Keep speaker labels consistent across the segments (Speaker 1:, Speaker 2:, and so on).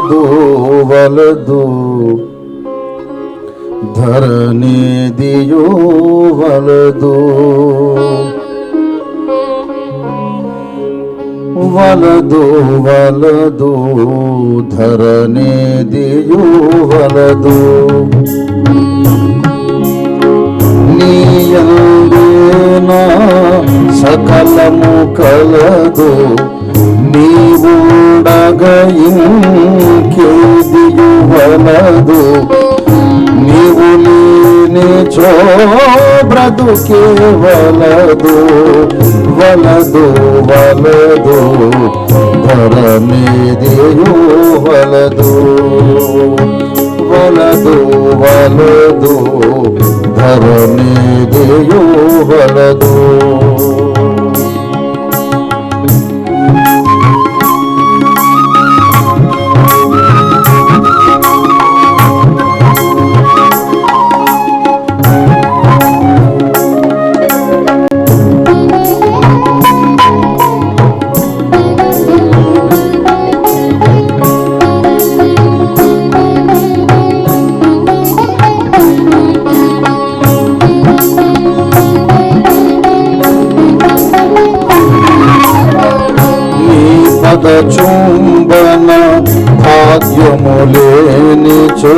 Speaker 1: వలదు వలదు ధరణిదియో వలదు వలదు వలదు ధరణిదియో వలదు నీయందేనా సకలము కలదు నీవుండగ నీవు లేని చో బ్రతుకే వలదు వలదు. వలదు ధర వలదు. వలదు వలదు. ధర మీదియు వలదు. చుంబన భాగ్యము లేనిచో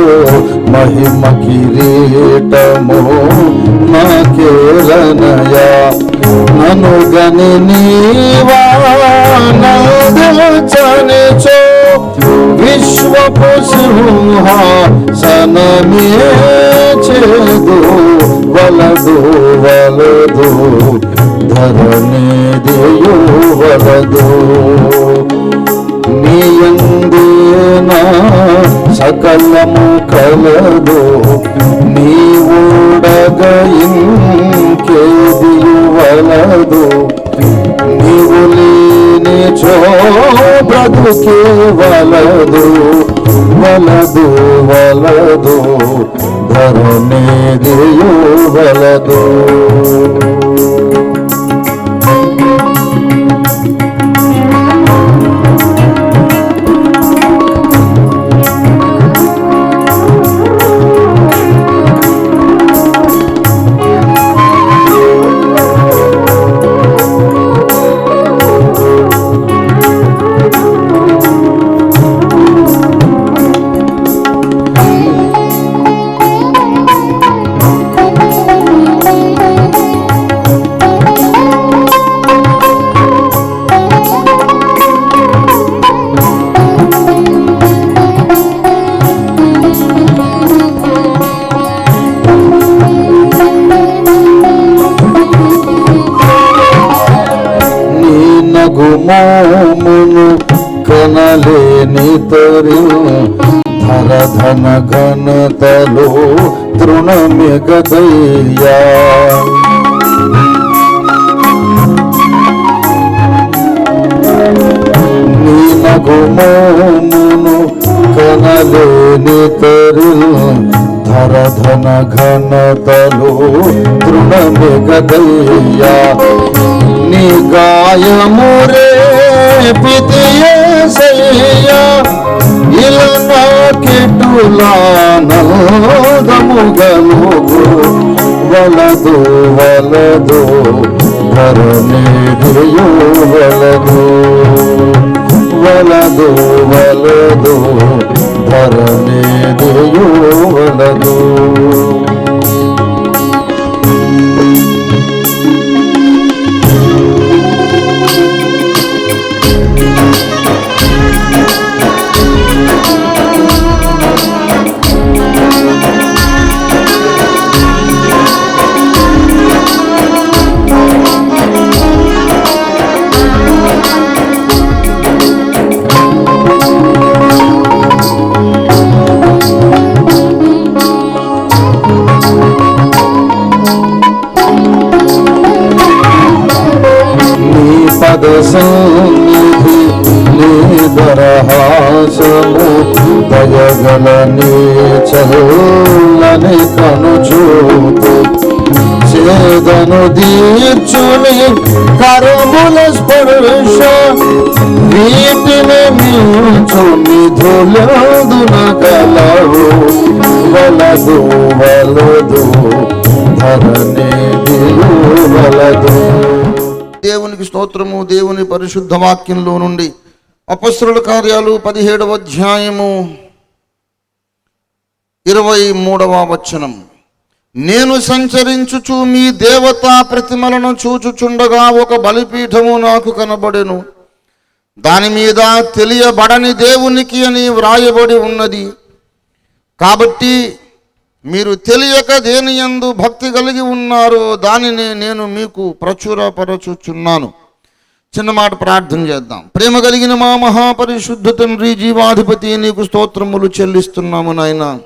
Speaker 1: మహిమ కిరీటము నాకేలనయా నను గని నీవాచనిచో విశ్వపు సింహాసనమే చేదు వలదు వలదు. ధరణి దేయు వలదు. నీయందేనా సకలము కలదు నీవుడగ ఇంకేదియు వలదు నీవు లేని చో బ్రతుకే వలదు వలదు వలదు. ధరణేదియు వలదు తరి ధర ధన ఘనతలో తృణమిగదయ్యా నీ నగుమోమును కనలేని తరు ధర ధన ఘనతలో తృణమిగదయ్యా నీ గాయము రే పితియసయ్యా ఇలా నాకెటులానదము వలదు వలదు ధరణియు వలదు వలదు వలదు ధరణియు వలదు.
Speaker 2: చేదను తీర్చుని కరముల స్పర్శ వీటిని మించు నిధులందున కలవు వలదు వలదు ధరణి వలదు.
Speaker 1: దేవునికి స్తోత్రము దేవుని పరిశుద్ధ వాక్యంలో నుండి అపస్రుల కార్యాలు పదిహేడవ అధ్యాయము ఇరవై మూడవ వచనం నేను సంచరించుచు మీ దేవతా ప్రతిమలను చూచుచుండగా ఒక బలిపీఠము నాకు కనబడెను. దాని మీద తెలియబడని దేవునికి అని వ్రాయబడి ఉన్నది. కాబట్టి మీరు తెలియక దేని భక్తి కలిగి ఉన్నారో దానిని నేను మీకు ప్రచురపరచుచున్నాను. చిన్న మాట ప్రార్థన చేద్దాం. ప్రేమ కలిగిన మా మహాపరిశుద్ధ తండ్రి జీవాధిపతి నీకు స్తోత్రములు చెల్లిస్తున్నాము నాయన.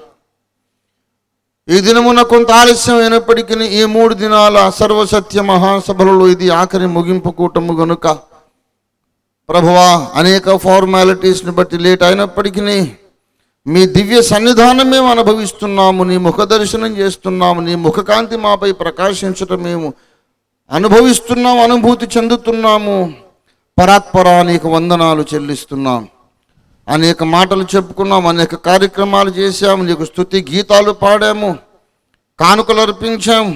Speaker 1: ఈ దినమున కొంత ఆలస్యం అయినప్పటికీ ఈ మూడు దినాల సర్వసత్య మహాసభలలో ఇది ఆఖరి ముగింపు కూటము గనుక. ప్రభువా అనేక ఫార్మాలిటీస్ని బట్టి లేట్ అయినప్పటికీ మీ దివ్య సన్నిధానం మేము అనుభవిస్తున్నాము నీ ముఖ దర్శనం చేస్తున్నాము నీ ముఖకాంతి మాపై ప్రకాశించటం మేము అనుభవిస్తున్నాము అనుభూతి చెందుతున్నాము. పరాత్పరా నీకు వందనాలు చెల్లిస్తున్నాం. అనేక మాటలు చెప్పుకున్నాం అనేక కార్యక్రమాలు చేశాము నీకు స్థుతి గీతాలు పాడాము కానుకలు అర్పించాము.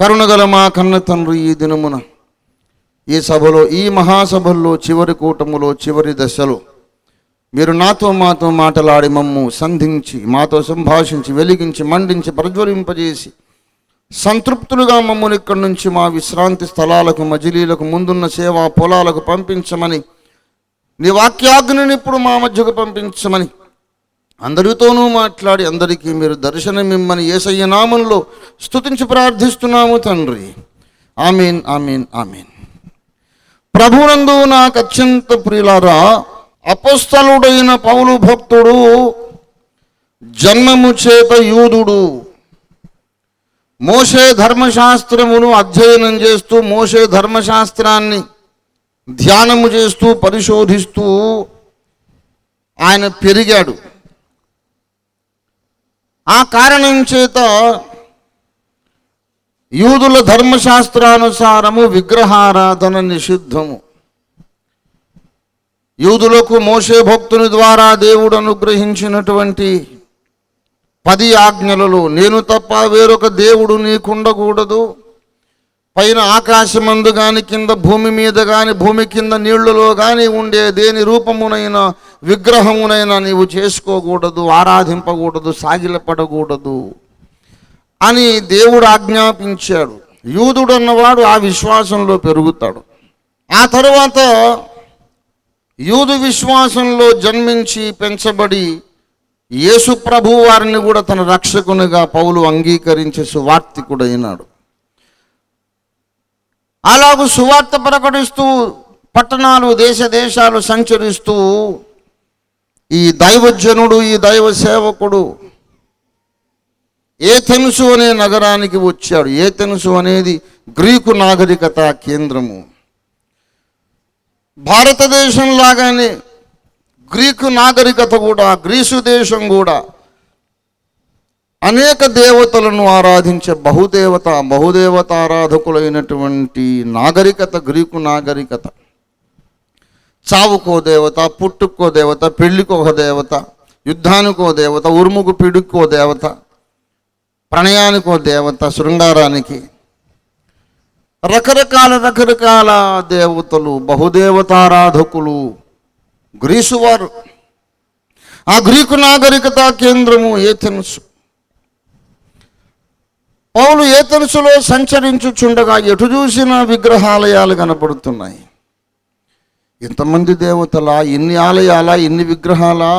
Speaker 1: కరుణగల మా కన్న తండ్రి ఈ దినమున ఈ సభలో ఈ మహాసభల్లో చివరి కూటములో చివరి దశలో మీరు నాతో మాతో మాటలాడి మమ్ము సంధించి మాతో సంభాషించి వెలిగించి మండించి ప్రజ్వలింపజేసి సంతృప్తులుగా మమ్మల్ని ఇక్కడి నుంచి మా విశ్రాంతి స్థలాలకు మజిలీలకు ముందున్న సేవా పొలాలకు పంపించమని నీ వాక్యాగ్నిని ఇప్పుడు మా మధ్యకు పంపించమని అందరితోనూ మాట్లాడి అందరికీ మీరు దర్శనం ఇమ్మని ఏసయ్య నామంలో స్తుతించి ప్రార్థిస్తున్నాము తండ్రి. ఆమీన్ ఆమీన్ ఆమీన్. ప్రభునందు నాకు అత్యంత ప్రియులారా అపస్థలుడైన పౌలు భక్తుడు జన్మము చేత యూదుడు. మోషే ధర్మశాస్త్రమును అధ్యయనం చేస్తూ మోషే ధర్మశాస్త్రాన్ని ధ్యానము చేస్తూ పరిశోధిస్తూ ఆయన పెరిగాడు. ఆ కారణం చేత యూదుల ధర్మశాస్త్రానుసారము విగ్రహారాధన నిషిద్ధము. యూదులకు మోషే భక్తుని ద్వారా దేవుడు అనుగ్రహించినటువంటి పది ఆజ్ఞలలో నేను తప్ప వేరొక దేవుడు నీకుండకూడదు. పైన ఆకాశమందు కాని కింద భూమి మీద కాని భూమి కింద నీళ్ళలో కానీ ఉండే దేని రూపమునైనా విగ్రహమునైనా నీవు చేసుకోకూడదు ఆరాధింపకూడదు సాగిలపడకూడదు అని దేవుడు ఆజ్ఞాపించాడు. యూదుడు అన్నవాడు ఆ విశ్వాసంలో పెరుగుతాడు. ఆ తర్వాత యూదు విశ్వాసంలో జన్మించి పెంచబడి యేసు ప్రభు వారిని కూడా తన రక్షకునిగా పౌలు అంగీకరించే సువార్తికుడైనాడు అలాగూ సువార్త ప్రకటిస్తూ పట్టణాలు దేశ దేశాలు సంచరిస్తూ ఈ దైవజనుడు ఈ దైవ సేవకుడు ఏథెన్సు అనే నగరానికి వచ్చాడు. ఏథెన్సు అనేది గ్రీకు నాగరికత కేంద్రము. భారతదేశం లాగానే గ్రీకు నాగరికత కూడా గ్రీసు దేశం కూడా అనేక దేవతలను ఆరాధించే బహుదేవత బహుదేవత ఆరాధకులైనటువంటి నాగరికత గ్రీకు నాగరికత. చావుకో దేవత పుట్టుకో దేవత పెళ్ళికో ఒక దేవత యుద్ధానికో దేవత ఉరుముకు పిడుక్కో దేవత ప్రణయానికో దేవత శృంగారానికి. రకరకాల రకరకాల దేవతలు బహుదేవతారాధకులు గ్రీసు వారు. ఆ గ్రీకు నాగరికత కేంద్రము ఏథెన్స్. పౌలు ఏథెన్సులో సంచరించుచుండగా ఎటు చూసిన విగ్రహాలయాలు కనపడుతున్నాయి? ఇంతమంది దేవతల ఇన్ని ఆలయాలా ఇన్ని విగ్రహాలా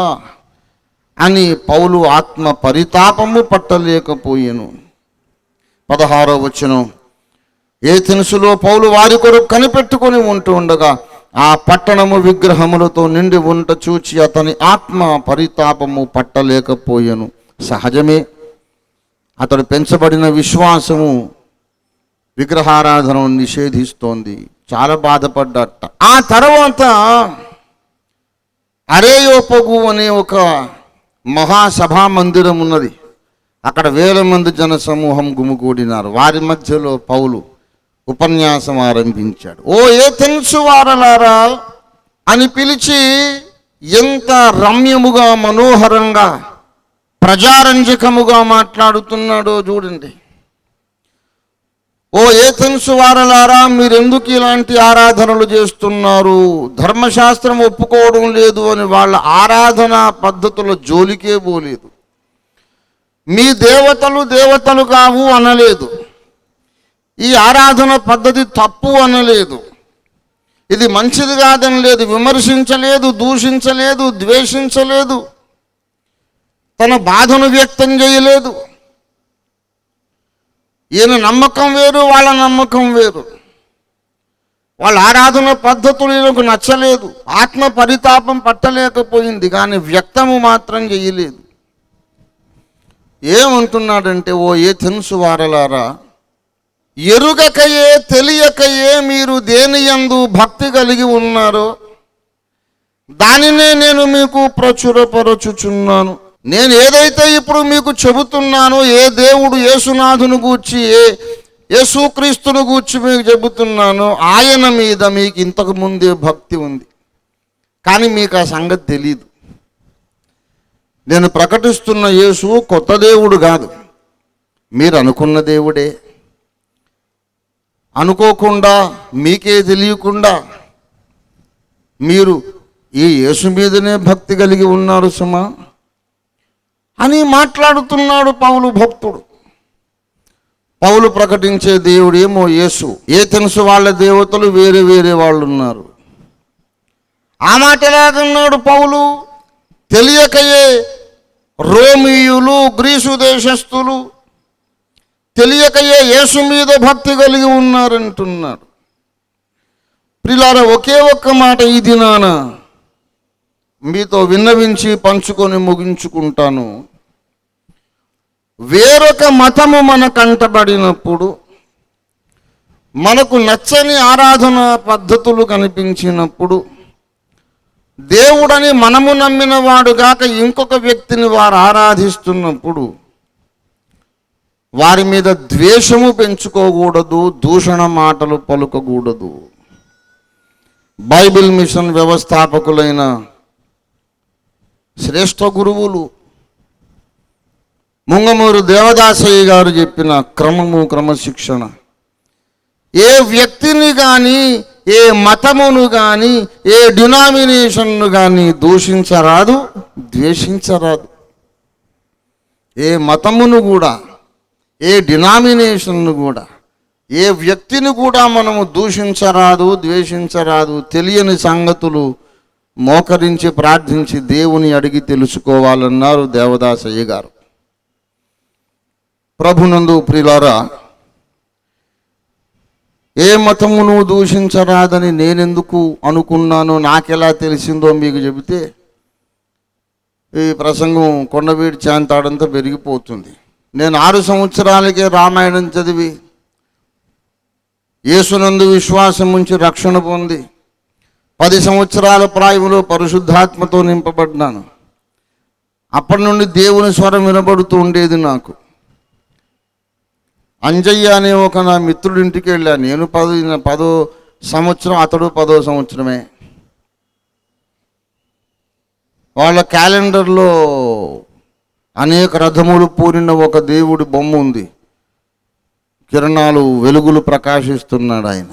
Speaker 1: అని పౌలు ఆత్మ పరితాపము పట్టలేకపోయెను. పదహారో వచ్చిన ఏ తెలుసులో పౌలు వారి కొరకు కనిపెట్టుకొని ఉంటూ ఉండగా ఆ పట్టణము విగ్రహములతో నిండి ఉంట చూచి అతని ఆత్మ పరితాపము పట్టలేకపోయెను. సహజమే అతడు పెంచబడిన విశ్వాసము విగ్రహారాధనను నిషేధిస్తోంది. చాలా బాధపడ్డట. ఆ తర్వాత అరేయోపగు అనే ఒక మహాసభా మందిరం ఉన్నది. అక్కడ వేల మంది జన సమూహం గుమిగూడినారు. వారి మధ్యలో పౌలు ఉపన్యాసం ఆరంభించాడు. ఓ ఏ తెలుసు వారలారా? అని పిలిచి ఎంత రమ్యముగా మనోహరంగా ప్రజారంజకముగా మాట్లాడుతున్నాడో చూడండి. ఓ ఏథెన్సు వారలారా మీరెందుకు ఇలాంటి ఆరాధనలు చేస్తున్నారు? ధర్మశాస్త్రం ఒప్పుకోవడం లేదు అని వాళ్ళ ఆరాధన పద్ధతుల జోలికే పోలేదు. మీ దేవతలు దేవతలు కావు అనలేదు. ఈ ఆరాధన పద్ధతి తప్పు అనలేదు. ఇది మంచిది కాదని లేదు. విమర్శించలేదు దూషించలేదు ద్వేషించలేదు. తన బాధను వ్యక్తం చేయలేదు. ఈయన నమ్మకం వేరు వాళ్ళ నమ్మకం వేరు. వాళ్ళ ఆరాధన పద్ధతులు ఈయనకు నచ్చలేదు. ఆత్మ పరితాపం పట్టలేకపోయింది కానీ వ్యక్తము మాత్రం చేయలేదు. ఏమంటున్నాడంటే ఓ ఏ తెలుసు వారలారా ఎరుగకయే తెలియకయే మీరు దేని ఎందు భక్తి కలిగి ఉన్నారో దానినే నేను మీకు ప్రచురపరచుచున్నాను. నేను ఏదైతే ఇప్పుడు మీకు చెబుతున్నానో ఏ దేవుడు యేసునాథును గూర్చి ఏ యేసుక్రీస్తును గూర్చి మీకు చెబుతున్నానో ఆయన మీద మీకు ఇంతకు ముందే భక్తి ఉంది. కానీ మీకు ఆ సంగతి తెలియదు నేను ప్రకటిస్తున్న యేసు కొత్త దేవుడు కాదు. మీరు అనుకున్న దేవుడే. అనుకోకుండా మీకే తెలియకుండా మీరు ఈ యేసు మీదనే భక్తి కలిగి ఉన్నారు సుమా. అని మాట్లాడుతున్నాడు పౌలు భక్తుడు. పౌలు ప్రకటించే దేవుడు ఏమో యేసు. ఏ తెలుసు వాళ్ళ దేవతలు వేరే వేరే వాళ్ళు ఉన్నారు ఆ మాట ఎలాగన్నాడు పౌలు? తెలియకయే రోమియులు గ్రీసు దేశస్థులు తెలియకయే యేసు మీద భక్తి కలిగి ఉన్నారంటున్నారు. ప్రిలార ఒకే ఒక్క మాట ఈ దినాన మీతో విన్నవించి పంచుకొని ముగించుకుంటాను. వేరొక మతము మన కంటబడినప్పుడు మనకు నచ్చని ఆరాధన పద్ధతులు కనిపించినప్పుడు దేవుడని మనము నమ్మిన వాడు గాక ఇంకొక వ్యక్తిని వారు ఆరాధిస్తున్నప్పుడు వారి మీద ద్వేషము పెంచుకోకూడదు దూషణ మాటలు పలుకకూడదు. బైబిల్ మిషన్ వ్యవస్థాపకులైన శ్రేష్ఠ గురువులు. ముంగమూరు దేవదాసయ్య గారు చెప్పిన క్రమము క్రమశిక్షణ. ఏ వ్యక్తిని కానీ ఏ మతమును కానీ ఏ డినామినేషన్ను కానీ దూషించరాదు ద్వేషించరాదు. ఏ మతమును కూడా ఏ డినామినేషన్ను కూడా ఏ వ్యక్తిని కూడా మనము దూషించరాదు ద్వేషించరాదు తెలియని సంగతులు మోకరించి ప్రార్థించి దేవుని అడిగి తెలుసుకోవాలన్నారు దేవదాసయ్య గారు ప్రభునందు ప్రిలారా ఏ మతమును దూషించరాదని నేనెందుకు అనుకున్నానో నాకెలా తెలిసిందో మీకు చెబితే ఈ ప్రసంగం కొండవీడి చాంతాడంతా పెరిగిపోతుంది. నేను ఆరు సంవత్సరాలకే రామాయణం చదివి యేసునందు విశ్వాసం ఉంచి రక్షణ పొంది పది సంవత్సరాల ప్రాయంలో పరిశుద్ధాత్మతో నింపబడ్డాను. అప్పటి నుండి దేవుని స్వరం వినబడుతూ ఉండేది నాకు. అంజయ్య అనే ఒక నా మిత్రుడి ఇంటికి వెళ్ళాను. నేను పది పదో సంవత్సరం అతడు పదో సంవత్సరమే. వాళ్ళ క్యాలెండర్లో అనేక రథములు పూరిన ఒక దేవుడి బొమ్మ ఉంది. కిరణాలు వెలుగులు ప్రకాశిస్తున్నాడు ఆయన.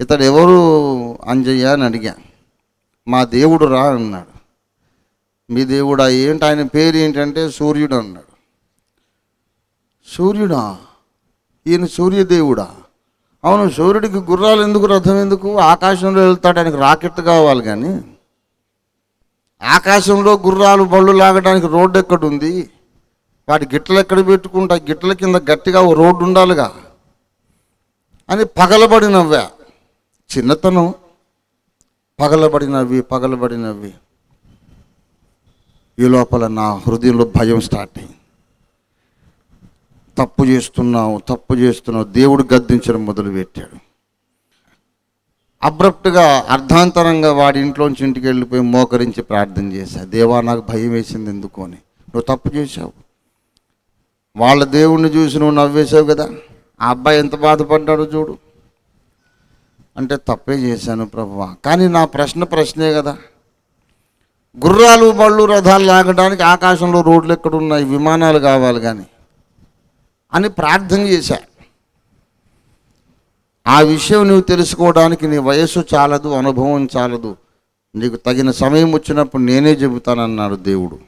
Speaker 1: ఇతడు ఎవరు అంజయ్య అని అడిగా. మా దేవుడు రా అన్నాడు. మీ దేవుడా ఏంటి ఆయన పేరు ఏంటంటే సూర్యుడు అన్నాడు. సూర్యుడా? ఈయన సూర్యదేవుడా? అవును సూర్యుడికి గుర్రాలు ఎందుకు రథం ఎందుకు? ఆకాశంలో వెళ్తాడు ఆయనకు రాకెట్ కావాలి కానీ. ఆకాశంలో గుర్రాలు బళ్ళు లాగడానికి రోడ్డు ఎక్కడుంది? వాటి గిట్టలు ఎక్కడ పెట్టుకుంటా? గిట్టల కింద గట్టిగా ఓ రోడ్డు ఉండాలిగా అని పగలబడి నవ్వా. చిన్నతనం పగలబడినవి పగలబడినవి. ఈ లోపల నా హృదయంలో భయం స్టార్ట్ అయింది. తప్పు చేస్తున్నావు తప్పు చేస్తున్నావు దేవుడు గద్దించడం మొదలుపెట్టాడు. అబ్రప్ట్గా అర్ధాంతరంగా వాడి ఇంట్లోంచి ఇంటికి వెళ్ళిపోయి మోకరించి ప్రార్థన చేశా. దేవా నాకు భయం వేసింది ఎందుకు అని. నువ్వు తప్పు చేశావు. వాళ్ళ దేవుణ్ణి చూసి నువ్వు నవ్వేశావు కదా. ఆ అబ్బాయి ఎంత బాధపడ్డాడో చూడు. అంటే తప్పే చేశాను ప్రభువా. కానీ నా ప్రశ్న ప్రశ్నే కదా. గుర్రాలు బళ్ళు రథాలు లాగడానికి ఆకాశంలో రోడ్లు ఎక్కడున్నాయి విమానాలు కావాలి కానీ అని ప్రార్థన చేశా. ఆ విషయం నువ్వు తెలుసుకోవడానికి నీ వయస్సు చాలదు అనుభవం చాలదు. నీకు తగిన సమయం వచ్చినప్పుడు నేనే చెబుతానన్నాడు దేవుడు.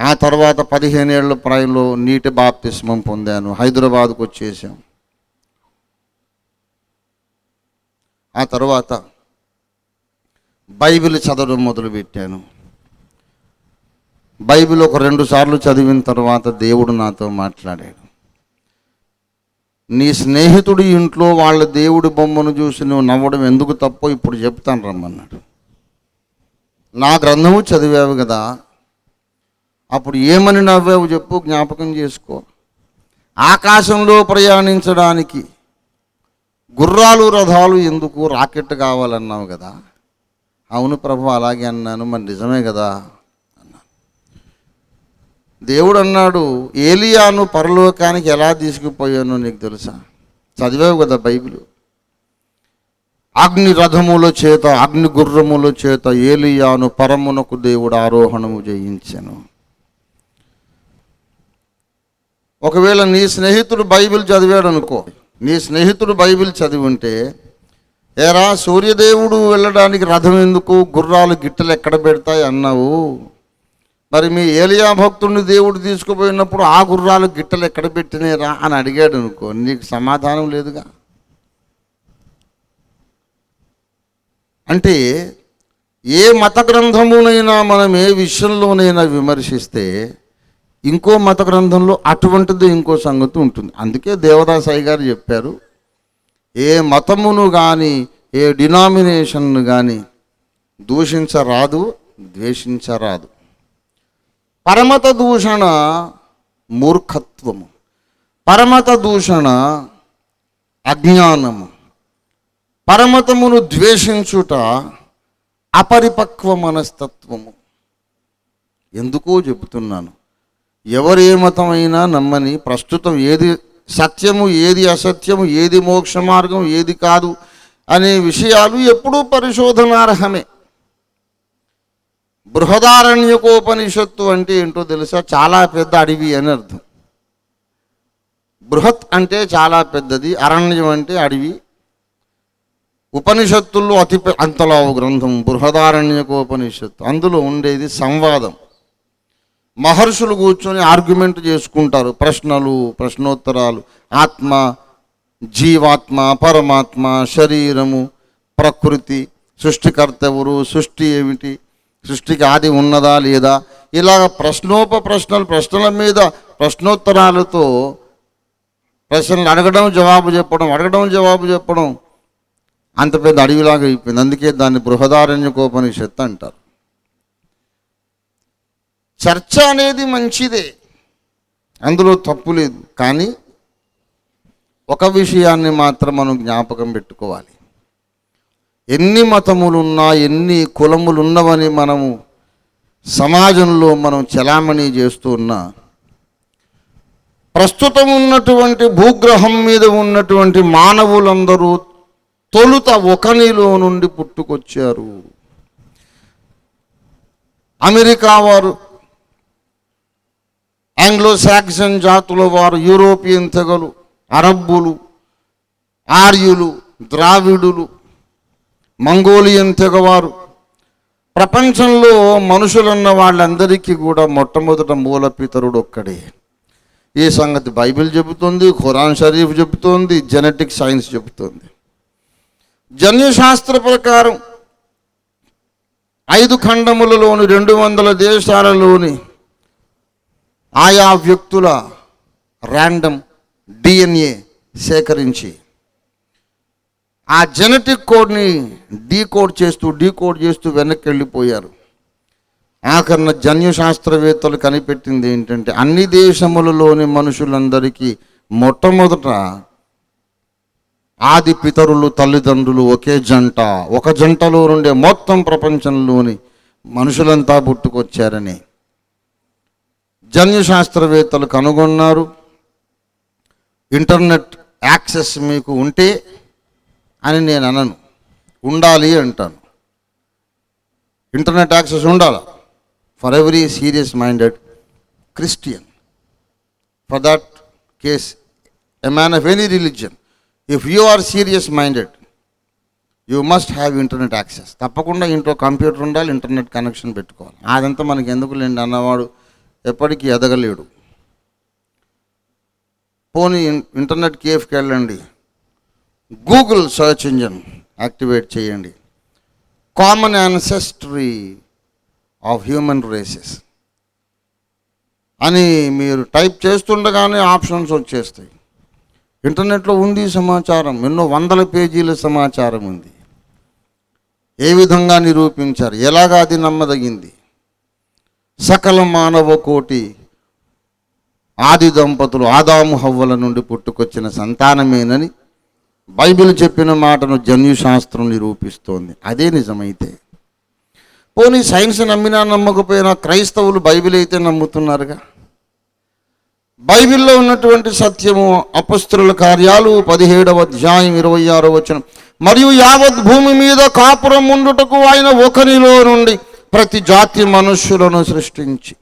Speaker 1: ఆ తర్వాత పదిహేనేళ్ళ ప్రాయంలో నీటి బాప్తిస్మం పొందాను హైదరాబాద్కు వచ్చేసాం ఆ తర్వాత బైబిల్ చదవడం మొదలుపెట్టాను. బైబిల్ ఒక రెండు సార్లు చదివిన తర్వాత దేవుడు నాతో మాట్లాడాడు. నీ స్నేహితుడి ఇంట్లో వాళ్ళ దేవుడి బొమ్మను చూసి నువ్వు నవ్వడం ఎందుకు తప్పో ఇప్పుడు చెప్తాను రమ్మన్నాడు. నా గ్రంథము చదివావు కదా అప్పుడు ఏమని నవ్వావు చెప్పు జ్ఞాపకం చేసుకో. ఆకాశంలో ప్రయాణించడానికి గుర్రాలు రథాలు ఎందుకు రాకెట్ కావాలన్నావు కదా? అవును ప్రభు అలాగే అన్నాను. మరి నిజమే కదా? అన్నాను. దేవుడు అన్నాడు ఏలియాను పరలోకానికి ఎలా తీసుకుపోయానో నీకు తెలుసా? చదివావు కదా బైబిల్. అగ్ని రథముల చేత అగ్ని గుర్రముల చేత ఏలియాను పరమునకు దేవుడు ఆరోహణము చేయించాను. ఒకవేళ నీ స్నేహితుడు బైబిల్ చదివాడు అనుకో నీ స్నేహితుడు బైబిల్ చదివి ఉంటే ఏరా సూర్యదేవుడు వెళ్ళడానికి రథం ఎందుకు? గుర్రాలు గిట్టలు ఎక్కడ పెడతాయి అన్నావు? మరి మీ ఏలియా భక్తుడిని దేవుడు తీసుకుపోయినప్పుడు ఆ గుర్రాలు గిట్టలు ఎక్కడ పెట్టినేరా అని అడిగాడు అనుకో నీకు సమాధానం లేదుగా. అంటే ఏ మత గ్రంథమునైనా మనం ఏ విషయంలోనైనా విమర్శిస్తే ఇంకో మత గ్రంథంలో అటువంటిది ఇంకో సంగతి ఉంటుంది. అందుకే దేవదాసాయి గారు చెప్పారు ఏ మతమును కానీ ఏ డినామినేషన్ను కానీ దూషించరాదు ద్వేషించరాదు. పరమత దూషణ మూర్ఖత్వము. పరమత దూషణ అజ్ఞానము. పరమతమును ద్వేషించుట అపరిపక్వ మనస్తత్వము ఎందుకో చెబుతున్నాను. ఎవరు ఏ మతమైనా నమ్మని ప్రస్తుతం ఏది సత్యము ఏది అసత్యము ఏది మోక్ష మార్గం ఏది కాదు అనే విషయాలు ఎప్పుడూ పరిశోధనార్హమే. బృహదారణ్యకోపనిషత్తు అంటే ఏంటో తెలుసా? చాలా పెద్ద అడవి అని అర్థం. బృహత్ అంటే చాలా పెద్దది అరణ్యం అంటే అడవి. ఉపనిషత్తుల్లో అతి అంతలావు గ్రంథం బృహదారణ్యకోపనిషత్తు. అందులో ఉండేది సంవాదం. మహర్షులు కూర్చొని ఆర్గ్యుమెంట్ చేసుకుంటారు. ప్రశ్నలు ప్రశ్నోత్తరాలు. ఆత్మ జీవాత్మ పరమాత్మ శరీరము ప్రకృతి సృష్టికర్త ఎవరు సృష్టి ఏమిటి సృష్టికి ఆది ఉన్నదా లేదా? ఇలాగ ప్రశ్నోప ప్రశ్నలు ప్రశ్నల మీద ప్రశ్నోత్తరాలతో ప్రశ్నలు అడగడం జవాబు చెప్పడం అడగడం జవాబు చెప్పడం అంత పెద్ద అడవిలాగా అయిపోయింది. అందుకే దాన్ని బృహదారణ్యకోపనిషత్తు అంటారు. చర్చ అనేది మంచిదే. అందులో తప్పు లేదు. కానీ ఒక విషయాన్ని మాత్రం మనం జ్ఞాపకం పెట్టుకోవాలి. ఎన్ని మతములున్నా ఎన్ని కులములున్నవని మనము సమాజంలో మనం చలామణి చేస్తూ ఉన్నా ప్రస్తుతం ఉన్నటువంటి భూగ్రహం మీద ఉన్నటువంటి మానవులందరూ తొలుత ఒకనిలో నుండి పుట్టుకొచ్చారు. అమెరికా వారు ఆంగ్లో సాక్సన్ జాతుల వారు యూరోపియన్ తెగలు అరబ్బులు ఆర్యులు ద్రావిడులు మంగోలియన్ తెగవారు. ప్రపంచంలో మనుషులున్న వాళ్ళందరికీ కూడా మొట్టమొదట మూలపితరుడు ఒక్కడే. ఈ సంగతి బైబిల్ చెబుతుంది ఖురాన్ షరీఫ్ చెబుతోంది జెనెటిక్ సైన్స్ చెబుతోంది. జన్యుశాస్త్ర ప్రకారం ఐదు ఖండములలోని రెండు వందల దేశాలలోని ఆయా వ్యక్తుల ర్యాండమ్ డిఎన్ఏ సేకరించి ఆ జెనెటిక్ కోడ్ని డీకోడ్ చేస్తూ డీకోడ్ చేస్తూ వెనక్కి వెళ్ళిపోయారు ఆఖరణ జన్యు శాస్త్రవేత్తలు కనిపెట్టింది ఏంటంటే అన్ని దేశములలోని మనుషులందరికీ మొట్టమొదట ఆది పితరులు తల్లిదండ్రులు ఒకే జంట. ఒక జంటలో నుండే మొత్తం ప్రపంచంలోని మనుషులంతా పుట్టుకొచ్చారని. జన్యు శాస్త్రవేత్తలు కనుగొన్నారు. ఇంటర్నెట్ యాక్సెస్ మీకు ఉంటే అని నేను అనను. ఉండాలి అంటాను. ఇంటర్నెట్ యాక్సెస్ ఉండాలి? For every serious minded Christian for that case a man of any religion if you are serious minded you must have internet access తప్పకుండా ఇంట్లో కంప్యూటర్ ఉండాలి ఇంటర్నెట్ కనెక్షన్ పెట్టుకోవాలి. అదంతా మనకి ఎందుకు లేండి అన్నవాడు? ఎప్పటికీ ఎదగలేడు. పోనీ ఇన్- ఇంటర్నెట్ కేఫ్కి వెళ్ళండి గూగుల్ సర్చ్ ఇంజన్ యాక్టివేట్ చేయండి. Common ancestry of human races అని మీరు టైప్ చేస్తుండగానే ఆప్షన్స్ వచ్చేస్తాయి. ఇంటర్నెట్లో ఉంది సమాచారం ఎన్నో వందల పేజీల సమాచారం ఉంది. ఏ విధంగా నిరూపించారు? ఎలాగా అది నమ్మదగింది? సకల మానవ కోటి ఆది దంపతులు ఆదాము హవ్వల నుండి పుట్టుకొచ్చిన సంతానమేనని బైబిల్ చెప్పిన మాటను జన్యుశాస్త్రం నిరూపిస్తోంది. అదే నిజమైతే. పోనీ సైన్స్ నమ్మినా నమ్మకపోయినా క్రైస్తవులు బైబిల్ అయితే నమ్ముతున్నారుగా? బైబిల్లో ఉన్నటువంటి సత్యము అపస్తుల కార్యాలు పదిహేడవ అధ్యాయం ఇరవై ఆరో వచ్చిన మరియు యావత్ భూమి మీద కాపురం ఉండుటకు ఆయన ఒకరిలో నుండి ప్రతి జాతి మనుష్యులను సృష్టించి.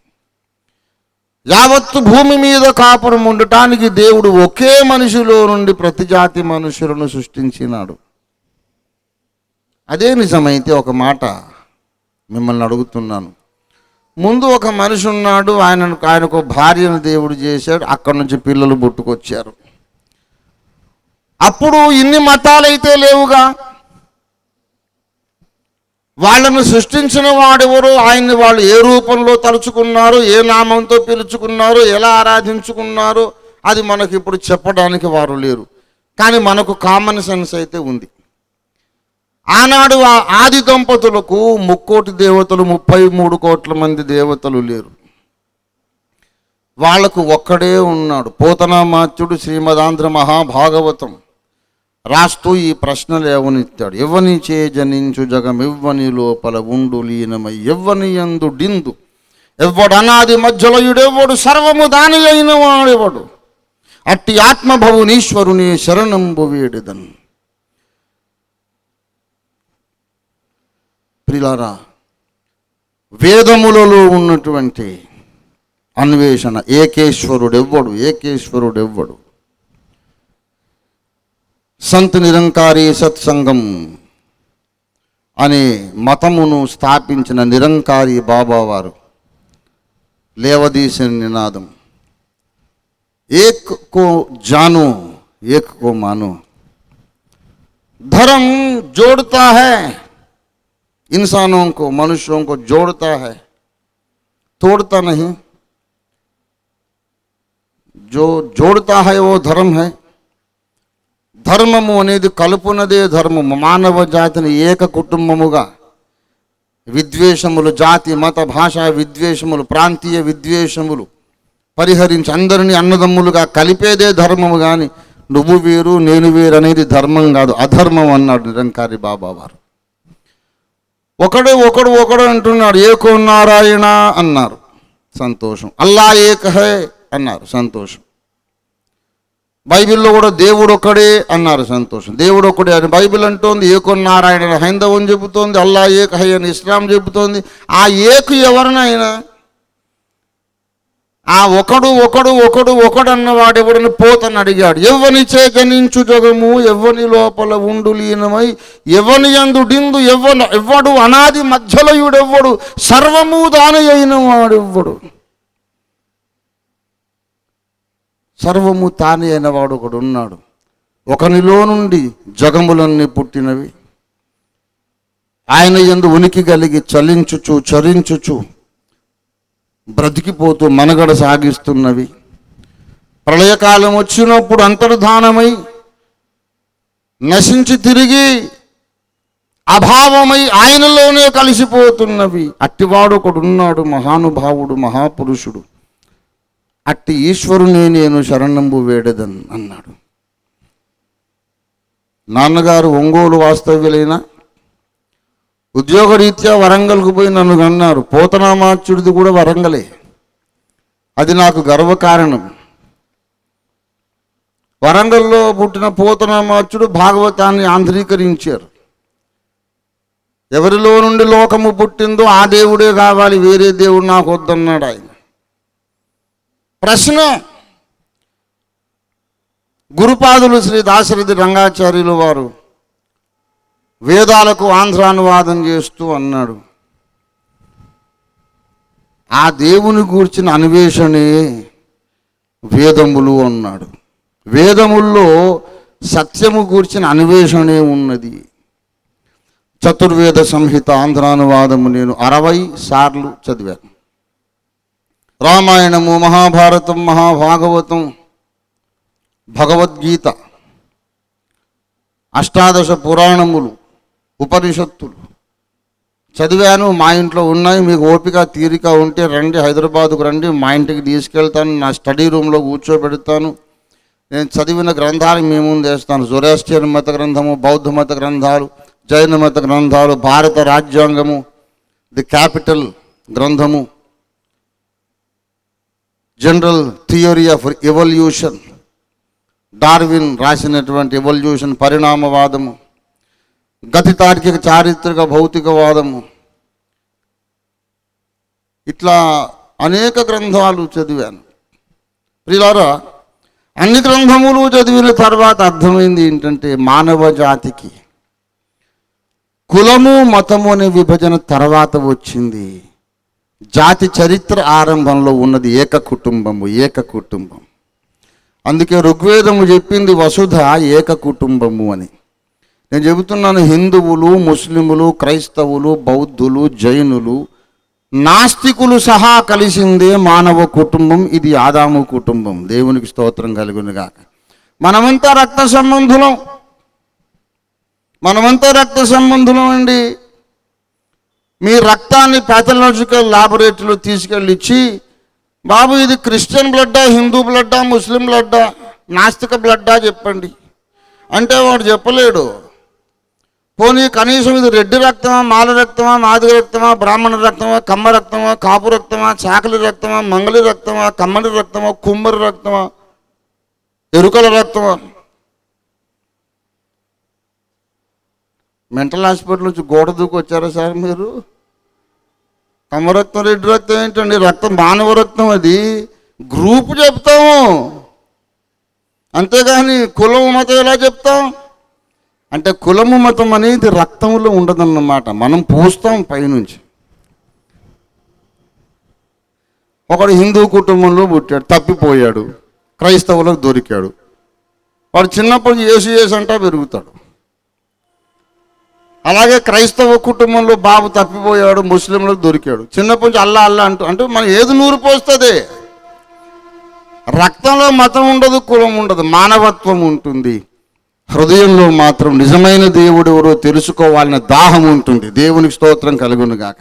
Speaker 1: యావత్తు భూమి మీద కాపురం ఉండటానికి దేవుడు ఒకే మనిషిలో నుండి ప్రతి జాతి మనుషులను సృష్టించినాడు. అదే నిజమైతే ఒక మాట మిమ్మల్ని అడుగుతున్నాను. ముందు ఒక మనిషి ఉన్నాడు ఆయన ఆయనకు భార్యను దేవుడు చేశాడు అక్కడి నుంచి పిల్లలు పుట్టుకొచ్చారు. అప్పుడు ఇన్ని మతాలైతే లేవుగా? వాళ్ళను సృష్టించిన వాడెవరు ఆయన్ని వాళ్ళు ఏ రూపంలో తలుచుకున్నారు? ఏ నామంతో పిలుచుకున్నారు? ఎలా ఆరాధించుకున్నారు? అది మనకి ఇప్పుడు చెప్పడానికి వారు లేరు. కానీ మనకు కామన్ సెన్స్ అయితే ఉంది. ఆనాడు ఆ ఆది దంపతులకు ముక్కోటి దేవతలు ముప్పై మూడు కోట్ల మంది దేవతలు లేరు. వాళ్ళకు ఒక్కడే ఉన్నాడు. పోతనామాత్యుడు శ్రీమదాంధ్ర మహాభాగవతం. రాస్తూ ఈ ప్రశ్నలు ఎవనిస్తాడు ఎవ్వని చే జనించు జగం? ఎవ్వని లోపల ఉండు లీనమై ఎవ్వని ఎందు డిందు? ఎవ్వడు అనాది మధ్యలయుడెవ్వడు? సర్వము దాని అయిన వాడెవడు? అట్టి ఆత్మభవునీశ్వరుని శరణంబు వేడిదన్. ప్రిలారా వేదములలో ఉన్నటువంటి అన్వేషణ ఏకేశ్వరుడెవ్వడు? ఏకేశ్వరుడెవ్వడు? సంత్ నిరంకారి సత్సంగం అనే మతమును స్థాపించిన నిరంకారి బాబావారు లేవదీసిన నినాదం ఏక్ కో జాను ఏక్ కో మాను धर्म जोड़ता है इंसानों को मनुष्यों को जोड़ता है तोड़ता नहीं जो जोड़ता है वो धर्म है ధర్మము అనేది కలుపునదే ధర్మము. మానవ జాతిని ఏక కుటుంబముగా విద్వేషములు జాతి మత భాషా విద్వేషములు ప్రాంతీయ విద్వేషములు పరిహరించి అందరినీ అన్నదమ్ములుగా కలిపేదే ధర్మము కానీ నువ్వు వేరు నేను వేరు అనేది ధర్మం కాదు. అధర్మం అన్నాడు నిరంకారి బాబా వారు. ఒకడు ఒకడు ఒకడు అంటున్నాడు ఏకో నారాయణ అన్నారు. సంతోషం. అల్లా ఏకహే అన్నారు. సంతోషం. బైబిల్లో కూడా దేవుడు ఒక్కడే అన్నారు సంతోషం. దేవుడు ఒక్కడే అని బైబిల్ అంటోంది ఏకున్నారాయణ హైందవం చెబుతోంది అల్లా ఏక హై అని ఇస్లాం చెబుతోంది. ఆ ఏకు ఎవరినైనా? ఆ ఒకడు ఒకడు ఒకడు ఒకడు అన్నవాడు ఎవడని పోతని అడిగాడు. ఎవ్వని చేకనించు జగము ఎవ్వని లోపల ఉండు లీనమై ఎవని యందు డిందు ఎవ్వను ఎవ్వడు అనాది మధ్యలయుడెవ్వడు సర్వము దాని అయిన వాడెవ్వడు సర్వము తానే అయినవాడు ఒకడు ఉన్నాడు. ఒకనిలో నుండి జగములన్నీ పుట్టినవి. ఆయన ఎందు ఉనికి కలిగి చలించుచు చరించుచు బ్రతికిపోతూ మనగడ సాగిస్తున్నవి. ప్రళయకాలం వచ్చినప్పుడు అంతర్ధానమై నశించి తిరిగి అభావమై ఆయనలోనే కలిసిపోతున్నవి. అట్టివాడు ఒకడున్నాడు మహానుభావుడు మహాపురుషుడు. అట్టి ఈశ్వరునే నేను శరణంబు వేడదన్ అన్నాడు. నాన్నగారు ఒంగోలు వాస్తవ్యులైన ఉద్యోగరీత్యా వరంగల్కు పోయి నన్ను అన్నారు పోతనామాచ్యుడిది కూడా వరంగలే. అది నాకు గర్వకారణం. వరంగల్లో పుట్టిన పోతనామాచ్యుడు భాగవతాన్ని ఆంధ్రీకరించారు. ఎవరిలో నుండి లోకము పుట్టిందో ఆ దేవుడే కావాలి వేరే దేవుడు నాకు వద్దన్నాడు ఆయన ప్రశ్న. గురుపాదులు శ్రీ దాశరథి రంగాచార్యులు వారు వేదాలకు ఆంధ్రానువాదం చేస్తూ అన్నాడు. ఆ దేవుని గూర్చిన అన్వేషణే వేదములు అన్నాడు. వేదముల్లో సత్యము గూర్చిన అన్వేషణే ఉన్నది. చతుర్వేద సంహిత ఆంధ్రానువాదము నేను అరవై సార్లు చదివాను. రామాయణము మహాభారతం మహాభాగవతం భగవద్గీత అష్టాదశ పురాణములు ఉపనిషత్తులు. చదివాను మా ఇంట్లో ఉన్నాయి మీకు ఓపిక తీరిక ఉంటే రండి హైదరాబాద్కు రండి మా ఇంటికి తీసుకెళ్తాను నా స్టడీ రూమ్లో కూర్చోబెడతాను. నేను చదివిన గ్రంథాలు మీ ముందు వేస్తాను. జొరాస్టియన్ మత గ్రంథము బౌద్ధ మత గ్రంథాలు జైన మత గ్రంథాలు భారత రాజ్యాంగము ది క్యాపిటల్ గ్రంథము general theory of evolution Darwin రాసినటువంటి ఎవల్యూషన్ పరిణామవాదము. గతి తార్కిక చారిత్రక భౌతికవాదము. ఇట్లా అనేక గ్రంథాలు చదివాను. ప్రియులారా అన్ని గ్రంథములు చదివిన తర్వాత అర్థమైంది ఏంటంటే మానవ జాతికి కులము మతము అనే విభజన తర్వాత వచ్చింది. జాతి చరిత్ర ఆరంభంలో ఉన్నది ఏక కుటుంబము ఏక కుటుంబం. అందుకే ఋగ్వేదము చెప్పింది వసుధ ఏక కుటుంబము అని. నేను చెబుతున్నాను హిందువులు ముస్లిములు క్రైస్తవులు బౌద్ధులు జైనులు నాస్తికులు సహా కలిసిందే మానవ కుటుంబం ఇది ఆదాము కుటుంబం. దేవునికి స్తోత్రం కలుగునుగాక. మనమంతా రక్త సంబంధులం. మనమంతా రక్త సంబంధులం అండి. మీ రక్తాన్ని ప్యాథలాజికల్ ల్యాబొరేటరీలో తీసుకెళ్ళి ఇచ్చి బాబు ఇది క్రిస్టియన్ బ్లడ్డా హిందూ బ్లడ్డా ముస్లిం బ్లడ్డా నాస్తిక బ్లడ్డా చెప్పండి. అంటే వాడు చెప్పలేడు. పోనీ కనీసం ఇది రెడ్డి రక్తమా మాల రక్తమా మాదిగ రక్తమా బ్రాహ్మణ రక్తమా కమ్మ రక్తమా కాపు రక్తమా చాకలి రక్తమా మంగళి రక్తమా కమ్మడి రక్తమా కుమ్మరి రక్తమా ఎరుకల రక్తమా? మెంటల్ హాస్పిటల్ నుంచి గోడ దూకి వచ్చారా సార్ మీరు? తమ రక్తం రెడ్డి రక్తం ఏంటండి? రక్తం మానవ రక్తం అది. గ్రూప్ చెప్తాము. అంతేగాని కులం మతం ఎలా చెప్తాం? అంటే కులము మతం అనేది రక్తంలో ఉండదన్నమాట. మనం పూస్తాం పైనుంచి. ఒకడు హిందూ కుటుంబంలో పుట్టాడు తప్పిపోయాడు క్రైస్తవులకు దొరికాడు. వాడు చిన్నప్పుడు ఏసు యేసు అంటా పెరుగుతాడు. అలాగే క్రైస్తవ కుటుంబంలో బాబు తప్పిపోయాడు ముస్లింలకు దొరికాడు. చిన్నప్పటి నుంచి అల్లా అల్లా అంటూ అంటే మనం ఏది నూరు పోస్తుంది? రక్తంలో మతం ఉండదు కులం ఉండదు మానవత్వం ఉంటుంది. హృదయంలో మాత్రం నిజమైన దేవుడు ఎవరో తెలుసుకోవాలనే దాహం ఉంటుంది. దేవునికి స్తోత్రం కలుగును గాక.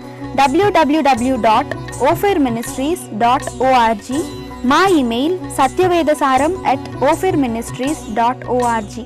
Speaker 3: W W W dot Ophir ministries dot O R G మా email Satyavedasaram at Ophir ministries dot O R G